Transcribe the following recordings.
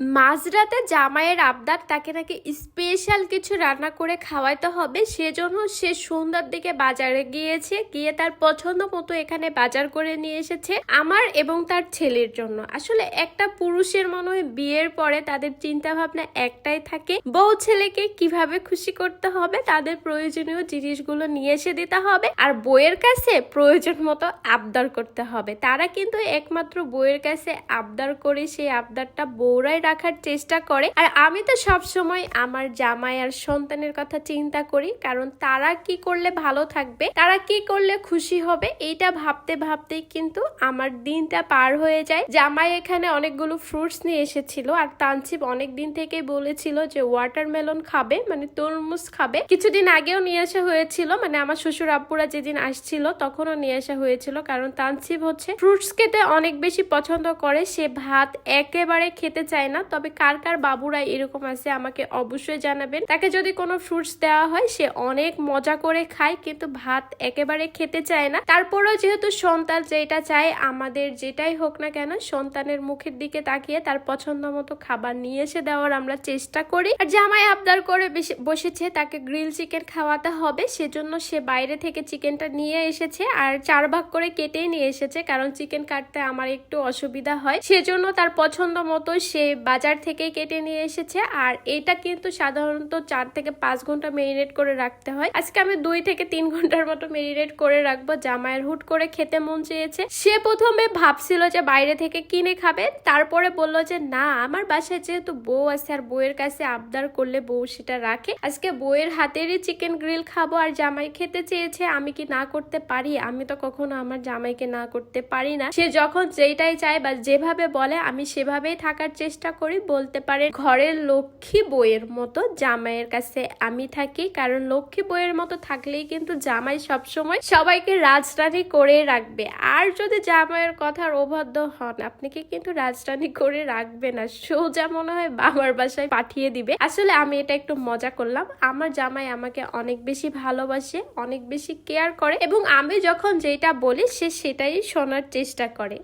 মাঝরাতে জামাইয়ের আবদার তাকে নাকি স্পেশাল কিছু রান্না করে খাওয়াইতে হবে, সেজন্য সে সন্ধ্যার দিকে বাজারে গিয়েছে, গিয়ে তার পছন্দ মতো এখানে বাজার করে নিয়ে এসেছে আমার এবং তার ছেলের জন্য। আসলে একটা পুরুষের মনে হয় বিয়ের পরে তাদের চিন্তা ভাবনা একটাই থাকে, বউ ছেলেকে কীভাবে খুশি করতে হবে, তাদের প্রয়োজনীয় জিনিসগুলো নিয়ে এসে দিতে হবে, আর বইয়ের কাছে প্রয়োজন মতো আবদার করতে হবে। তারা কিন্তু একমাত্র বইয়ের কাছে আবদার করে সেই আবদারটা বউরাই রাখার চেষ্টা করে। আর আমি তো সব সময় আমার জামাই আর সন্তানের কথা চিন্তা করি, কারণ তারা কি করলে ভালো থাকবে, তারা কি করলে খুশি হবে, এইটা ভাবতে ভাবতেই কিন্তু আমার দিনটা পার হয়ে যায়। জামাই এখানে অনেকগুলো ফ্রুটস নিয়ে এসেছিল, আর তানসিব অনেক দিন থেকেই বলেছিল যে ওয়াটারমেলন খাবে মানে তরমুজ খাবে। কিছুদিন আগেও নিয়ে আসা হয়েছিল মানে আমার শ্বশুর আব্বুরা যেদিন আসছিল তখনও নিয়ে আসা হয়েছিল, কারণ তানসিব হচ্ছে ফ্রুটস খেতে অনেক বেশি পছন্দ করে, সে ভাত একেবারে খেতে চায় না। তবে কার কার বাবুরা এরকম আছে আমাকে অবশ্যই জানাবেন। তাকে যদি কোনো ফ্রুটস দেওয়া হয়, সে অনেক মজা করে খায়, কিন্তু ভাত একেবারে খেতে চায় না। তারপরেও যেহেতু সন্তান যেটা চায়, আমাদের যেটাই হোক না কেন, সন্তানের মুখের দিকে তাকিয়ে তার পছন্দ মতো খাবার নিয়ে এসে দেওয়ার আমরা চেষ্টা করি। আর জামাই আবদার করে বসেছে, তাকে গ্রিল চিকেন খাওয়াতে হবে। সেজন্য সে বাইরে থেকে চিকেনটা নিয়ে এসেছে, আর চার ভাগ করে কেটেই নিয়ে এসেছে, কারণ চিকেন কাটতে আমার একটু অসুবিধা হয়। সেজন্য তার পছন্দ মতো সে বাজার থেকেই কেটে নিয়ে এসেছে। আর এটা কিন্তু সাধারণত চার থেকে পাঁচ ঘণ্টা মেরিনেট করে রাখতে হয়। আজকে আমি দুই থেকে তিন ঘণ্টার মতো মেরিনেট করে রাখব। জামাইয়ের হুট করে খেতে মন চেয়েছে। সে প্রথমে ভাবছিল যে বাইরে থেকে কিনে খাবে। তারপরে বলল যে, না, আমার বাসায় যেহেতু বউ আছে আর বউয়ের কাছে আবদার করলে বউ সেটা রাখে। আজকে বউয়ের হাতেরই চিকেন গ্রিল খাব আর জামাই খেতে চেয়েছে। আমি কি না করতে পারি? আমি তো কখনো আমার জামাইকে না করতে পারি না। সে যখন যেটাই চায় বা যেভাবে বলে, আমি সেভাবেই থাকার চেষ্টা করি বলতে পারে ঘরের লক্ষ্মী বইয়ের মতো জামাইয়ের কাছে আমি থাকি। কারণ লক্ষ্মী বইয়ের মতো থাকলেই কিন্তু জামাই সবসময় সবাইকে রাজরানী করে রাখবে। আর যদি জামাইয়ের কথার অবাধ্য হন আপনি কি কিন্তু রাজরানী করে রাখবে না। সোজা মনে হয় বাবার বাসায় পাঠিয়ে দিবে। আসলে আমি এটা একটু মজা করলাম। আমার জামাই আমাকে অনেক বেশি ভালোবাসে, অনেক বেশি কেয়ার করে এবং আমি যখন যেটা বলি, সে সেটাই শোনার চেষ্টা করে।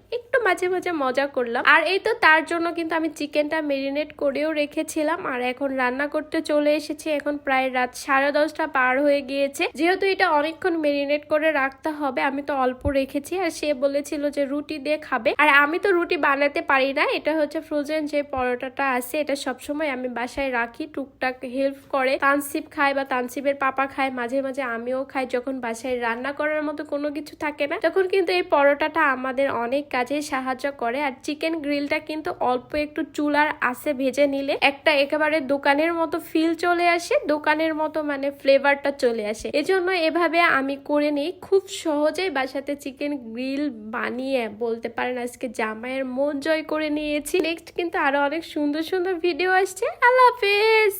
মাঝে মাঝে মজা করলাম। আর এই তো তার জন্য কিন্তু আমি চিকেনটা মেরিনেট করেও রেখেছিলাম। আর এখন রান্না করতে চলে এসেছি। এখন প্রায় রাত সাড়ে দশটা পার হয়ে গিয়েছে। যেহেতু এটা অনেকক্ষণ মেরিনেট করে রাখতে হবে, আমি তো অল্প রেখেছি। আর সে বলেছিল যে রুটি দিয়ে খাবে। আর আমি তো রুটি বানাতে পারি না। এটা হচ্ছে ফ্রোজেন যে পরোটাটা আছে, এটা সবসময় আমি বাসায় রাখি। টুকটাক হেল্প করে। তানসিব খায় বা তানসিবের পাপা খায়, মাঝে মাঝে আমিও খাই। যখন বাসায় রান্না করার মতো কোনো কিছু থাকে না, তখন কিন্তু এই পরোটাটা আমাদের অনেক কাজে সাহায্য করে। আর চিকেন গ্রিলটা কিন্তু অল্প একটু চুলার আসে ভেজে নিলে একটা একেবারে দোকানের মতো ফিল চলে আসে, দোকানের মতো মানে ফ্লেভারটা চলে আসে। এজন্য এভাবে আমি করে নিই। খুব সহজেই বাসাতে চিকেন গ্রিল বানিয়ে বলতে পারেন আজকে জামাইয়ের মন জয় করে নিয়েছি। নেক্সট কিন্তু আরও অনেক সুন্দর সুন্দর ভিডিও আসছে। আল্লাহ হাফেজ!